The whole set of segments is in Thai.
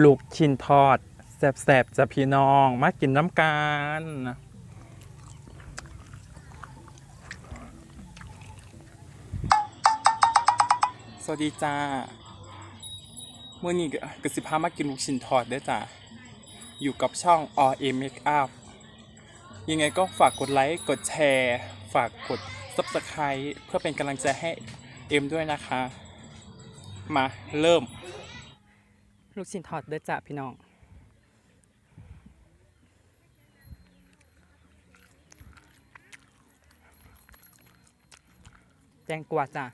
ลูกชิ้นทอดแสบๆจะพี่น้องมากินน้ำกันสวัสดีจ้าเมื่อนี้กสิพามากินลูกชิ้นทอดเด้จ้าอยู่กับช่อง All A Make Up ยังไงก็ฝากกดไลค์ กดแชร์ ฝากกด Subscribe เพื่อเป็นกำลังใจให้เอ็มด้วยนะคะ มาเริ่ม ลูกชิ้นทอดเด้อจ้ะพี่น้องแจงกวาจ้ะ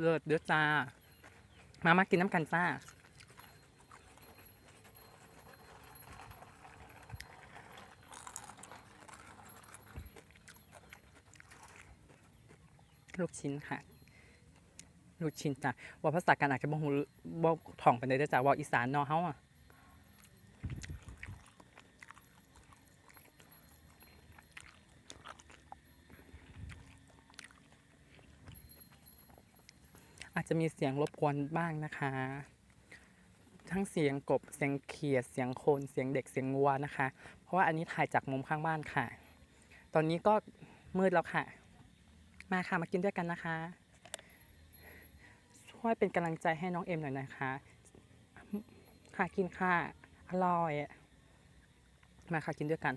เลิศเด้อจ้า มามากินน้ำกันจ้า ลูกชิ้นค่ะ ลูกชิ้นจ้ะว่าภาษาการอาจจะบ่ฮู้บ่ท่องไปได้เด้จ้ะว่าอีสานเนาะเฮาอะอาจจะมีเสียงรบกวนบ้างนะคะ ทั้งเสียงกบ เสียงเขียด เสียงโคน เสียงเด็ก เสียงวัวนะคะ เพราะว่าอันนี้ถ่ายจากมุมข้างบ้านค่ะ ตอนนี้ก็มืดแล้วค่ะ มาค่ะมากินด้วยกันนะคะ ช่วยเป็นกำลังใจให้น้องเอ็มหน่อยนะคะ ค่ะกินค่ะ อร่อย มาค่ะกินด้วยกัน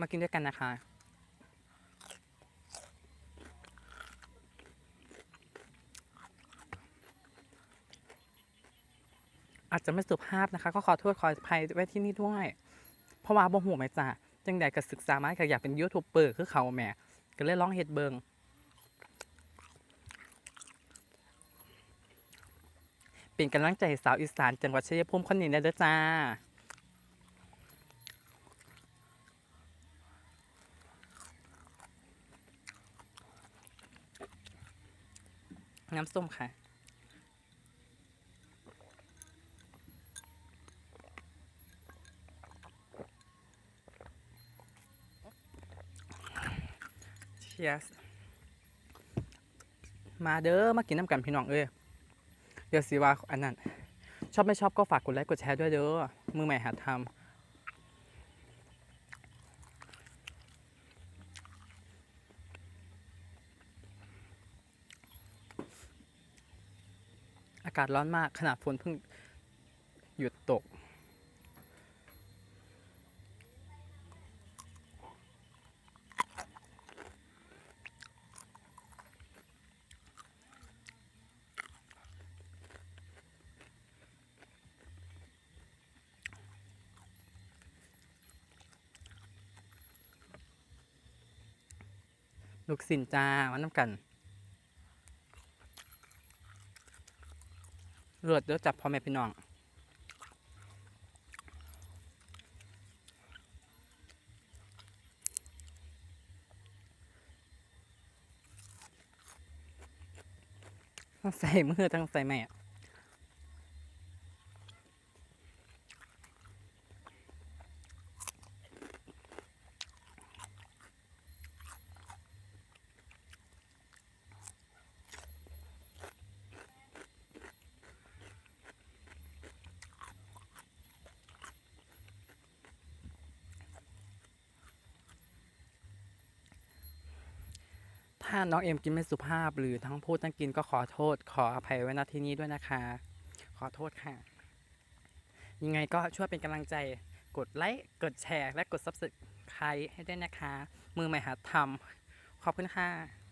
มากินด้วยกันนะคะ อาจจะไม่สุภาพนะคะ ก็ขอโทษขออภัยไว้ที่นี่ด้วย เพราะว่าบ่หูไหมจ้ะจังใดก็ศึกษามาก็อยากเป็นยูทูบเบอร์คือเขาแหม่ก็เลยร้องเฮ็ดเบิงเป็นกำลังใจสาวอีสานจังหวัดชัยภูมิคนนี้นะเด้อจ้า น้ำส้มค่ะ Cheers มาเด้อมากินน้ำกันพี่น้องเอ้ยเดี๋ยวสิว่าอันนั้น ชอบไม่ชอบก็ฝากกดไลค์กดแชร์ด้วยเด้อมือใหม่หัดทำากาศร้อนมากขนาดฝนเพิ่งหยุดตก ลูกสินจ้ามาน้ำกัน เลือดเดี๋ยวจับพ่อแม่พี่น้องทั้งใส่มือทั้งใส่แม่ ถ้าน้องเอ็มกินไม่สุภาพหรือทั้งพูดทั้งกินก็ขอโทษ ขออภัยไว้ณที่นี้ด้วยนะคะ ขอโทษค่ะ ยังไงก็ช่วยเป็นกำลังใจกดไลค์กดแชร์ และกดซับสไครต์ให้ด้วยนะคะ มือใหม่หัดทำขอบคุณค่ะ